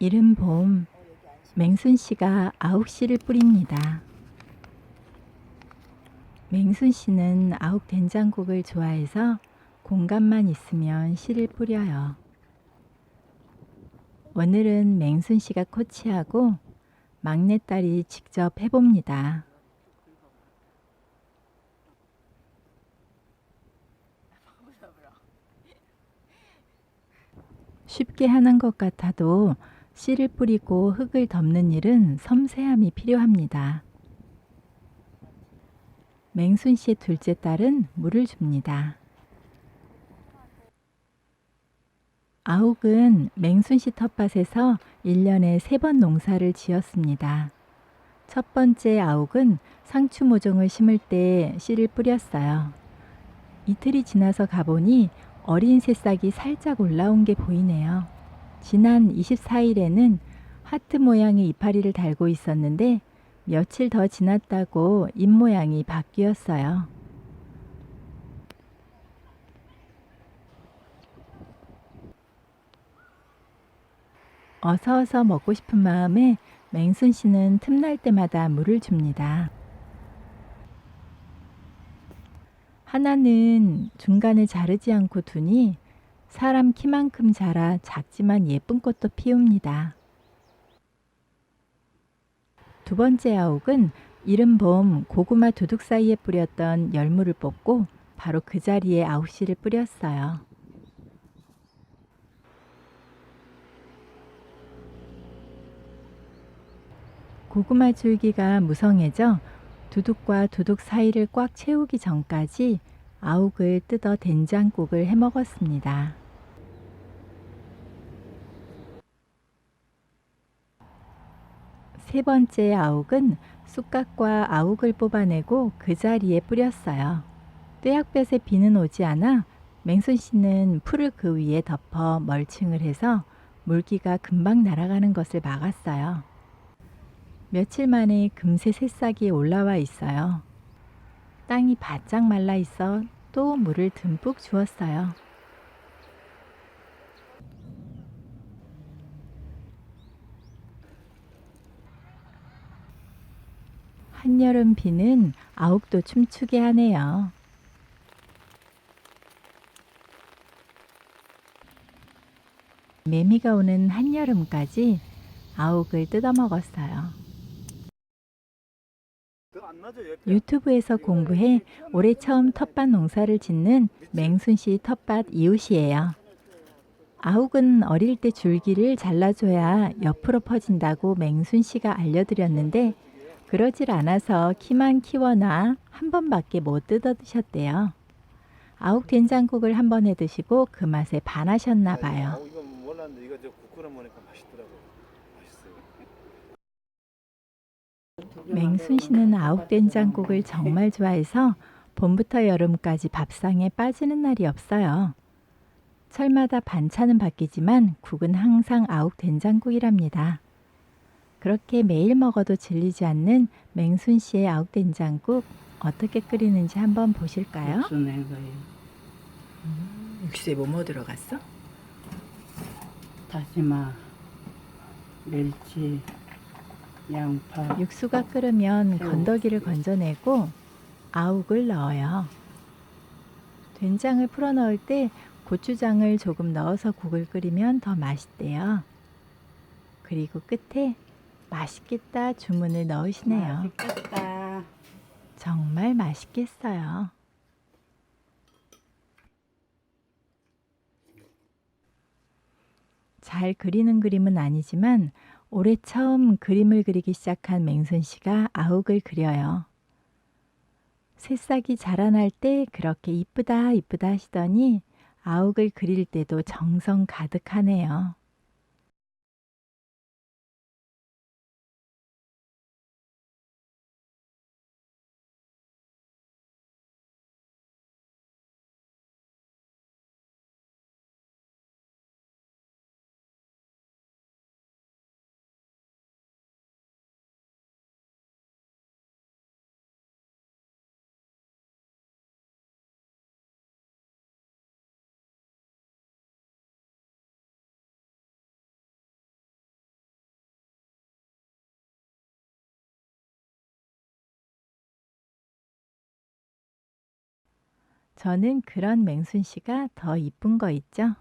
이른 봄 맹순 씨가 아욱 씨를 뿌립니다. 맹순 씨는 아욱 된장국을 좋아해서 공간만 있으면 씨를 뿌려요. 오늘은 맹순 씨가 코치하고 막내딸이 직접 해봅니다. 쉽게 하는 것 같아도 씨를 뿌리고 흙을 덮는 일은 섬세함이 필요합니다. 맹순 씨의 둘째 딸은 물을 줍니다. 아욱은 맹순 씨 텃밭에서 1년에 3번 농사를 지었습니다. 첫 번째 아욱은 상추 모종을 심을 때 씨를 뿌렸어요. 이틀이 지나서 가보니 어린 새싹이 살짝 올라온 게 보이네요. 지난 24일에는 하트 모양의 이파리를 달고 있었는데 며칠 더 지났다고 잎 모양이 바뀌었어요. 어서 어서 먹고 싶은 마음에 맹순 씨는 틈날 때마다 물을 줍니다. 하나는 중간에 자르지 않고 두니 사람 키만큼 자라 작지만 예쁜 꽃도 피웁니다. 두 번째 아욱은 이른 봄 고구마 두둑 사이에 뿌렸던 열무를 뽑고 바로 그 자리에 아욱씨를 뿌렸어요. 고구마 줄기가 무성해져 두둑과 두둑 사이를 꽉 채우기 전까지 아욱을 뜯어 된장국을 해 먹었습니다. 세 번째 아욱은 쑥갓과 아욱을 뽑아내고 그 자리에 뿌렸어요. 떼약볕에 비는 오지 않아 맹순 씨는 풀을 그 위에 덮어 멀칭을 해서 물기가 금방 날아가는 것을 막았어요. 며칠 만에 금세 새싹이 올라와 있어요. 땅이 바짝 말라 있어 또 물을 듬뿍 주었어요. 한여름 비는 아욱도 춤추게 하네요. 매미가 오는 한여름까지 아욱을 뜯어 먹었어요. 유튜브에서 공부해 올해 처음 텃밭 농사를 짓는 맹순 씨 텃밭 이웃이에요. 아욱은 어릴 때 줄기를 잘라줘야 옆으로 퍼진다고 맹순 씨가 알려드렸는데 그러질 않아서 키만 키워놔 한 번밖에 못 뜯어 드셨대요. 아욱 된장국을 한 번해 드시고 그 맛에 반하셨나 봐요. 아, 이거 몰랐는데 이거 저 국끓여 먹으니까 맛있더라고요. 맛있어요. 맹순 씨는 아욱 된장국을 정말 좋아해서 봄부터 여름까지 밥상에 빠지는 날이 없어요. 철마다 반찬은 바뀌지만 국은 항상 아욱 된장국이랍니다. 그렇게 매일 먹어도 질리지 않는 맹순 씨의 아욱 된장국 어떻게 끓이는지 한번 보실까요? 육수 낸 거예요. 육수에 뭐뭐 들어갔어? 다시마, 멸치, 양파, 육수가 끓으면 새우. 건더기를 건져내고 아욱을 넣어요. 된장을 풀어 넣을 때 고추장을 조금 넣어서 국을 끓이면 더 맛있대요. 그리고 끝에 맛있겠다 주문을 넣으시네요. 맛있겠다. 정말 맛있겠어요. 잘 그리는 그림은 아니지만 올해 처음 그림을 그리기 시작한 맹순 씨가 아욱을 그려요. 새싹이 자라날 때 그렇게 이쁘다 이쁘다 하시더니 아욱을 그릴 때도 정성 가득하네요. 저는 그런 맹순 씨가 더 이쁜 거 있죠?